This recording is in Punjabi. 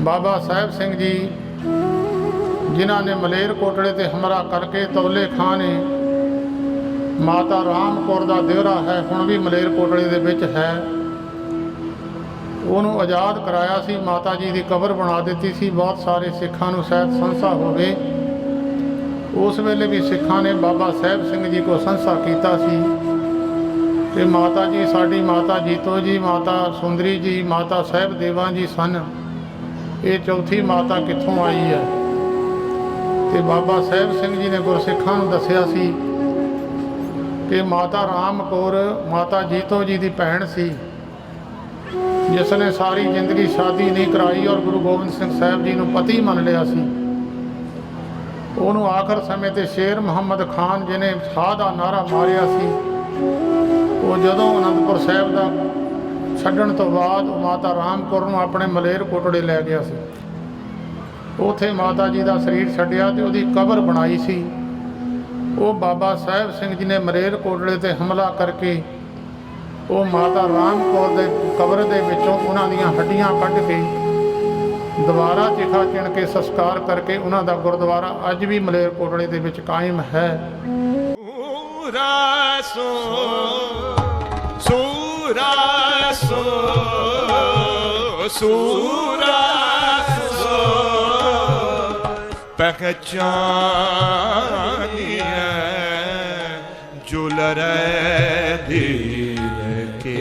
ਬਾਬਾ ਸਾਹਿਬ ਸਿੰਘ ਜੀ, ਜਿਨ੍ਹਾਂ ਨੇ ਮਲੇਰ ਕੋਟੜੇ ਤੇ ਹਮਲਾ ਕਰਕੇ ਤੌਲੇ ਖਾਂ ਨੇ, ਮਾਤਾ ਰਾਮਕੌਰ ਦਾ ਦਿਹਰਾ ਹੈ, ਹੁਣ ਵੀ ਮਲੇਰ ਕੋਟੜੇ ਦੇ ਵਿੱਚ ਹੈ। ਉਹਨੂੰ ਆਜ਼ਾਦ ਕਰਾਇਆ ਸੀ, ਮਾਤਾ ਜੀ ਦੀ ਕਬਰ ਬਣਾ ਦਿੱਤੀ ਸੀ, ਬਹੁਤ ਸਾਰੇ ਸਿੱਖਾਂ ਨੂੰ ਸ਼ਾਇਦ ਸੰਸਾ ਹੋਵੇ। ਉਸ ਵੇਲੇ ਵੀ ਸਿੱਖਾਂ ਨੇ ਬਾਬਾ ਸਾਹਿਬ ਸਿੰਘ ਜੀ ਕੋ ਸੰਸਾ ਕੀਤਾ ਸੀ। ਤੇ ਮਾਤਾ ਜੀ, ਸਾਡੀ ਮਾਤਾ ਜੀਤੋ ਜੀ, ਮਾਤਾ ਸੁੰਦਰੀ ਜੀ, ਮਾਤਾ ਸਾਹਿਬ ਦੇਵਾਂ ਜੀ ਸਨ। ਇਹ ਚੌਥੀ ਮਾਤਾ ਕਿੱਥੋਂ ਆਈ ਹੈ? ਤੇ ਬਾਬਾ ਸਾਹਿਬ ਸਿੰਘ ਜੀ ਨੇ ਗੁਰਸਿੱਖਾਂ ਨੂੰ ਦੱਸਿਆ ਸੀ ਕਿ ਮਾਤਾ ਰਾਮ ਕੌਰ ਮਾਤਾ ਜੀਤੋ ਜੀ ਦੀ ਭੈਣ ਸੀ, ਜਿਸ ਨੇ ਸਾਰੀ ਜ਼ਿੰਦਗੀ ਸ਼ਾਦੀ ਨਹੀਂ ਕਰਾਈ ਔਰ ਗੁਰੂ ਗੋਬਿੰਦ ਸਿੰਘ ਸਾਹਿਬ ਜੀ ਨੂੰ ਪਤੀ ਮੰਨ ਲਿਆ ਸੀ। ਉਹਨੂੰ ਆਖਰ ਸਮੇਂ ਤੇ ਸ਼ੇਰ ਮੁਹੰਮਦ ਖਾਨ ਜਿਹਨੇ ਸਾਹ ਦਾ ਨਾਰਾ ਮਾਰਿਆ ਸੀ, ਉਹ ਜਦੋਂ ਅਨੰਦਪੁਰ ਸਾਹਿਬ ਦਾ ਛੱਡਣ ਤੋਂ ਬਾਅਦ ਉਹ ਮਾਤਾ ਰਾਮ ਕੌਰ ਨੂੰ ਆਪਣੇ ਮਲੇਰ ਕੋਟੜੇ ਲੈ ਗਿਆ ਸੀ। ਉਥੇ ਮਾਤਾ ਜੀ ਦਾ ਸਰੀਰ ਛੱਡਿਆ ਤੇ ਉਹਦੀ ਕਬਰ ਬਣਾਈ ਸੀ। ਉਹ ਬਾਬਾ ਸਾਹਿਬ ਸਿੰਘ ਜੀ ਨੇ ਮਲੇਰ ਕੋਟੜੇ ਤੇ ਹਮਲਾ ਕਰਕੇ ਉਹ ਮਾਤਾ ਰਾਮ ਕੌਰ ਦੇ ਕਬਰ ਦੇ ਵਿੱਚੋਂ ਉਹਨਾਂ ਦੀਆਂ ਹੱਡੀਆਂ ਕੱਢ ਕੇ ਦੁਬਾਰਾ ਚਿਖਾ ਚਿਣ ਕੇ ਸੰਸਕਾਰ ਕਰਕੇ ਉਹਨਾਂ ਦਾ ਗੁਰਦੁਆਰਾ ਅੱਜ ਵੀ ਮਲੇਰ ਕੋਟੜੇ ਦੇ ਵਿੱਚ ਕਾਇਮ ਹੈ। ਸੂਰਾ ਸੂਰਾ ਸੂਰਾ ਸੋ ਪਹਿਚਾਨੀਐ ਜੁਲਰੇ ਧੀਰ ਕੇ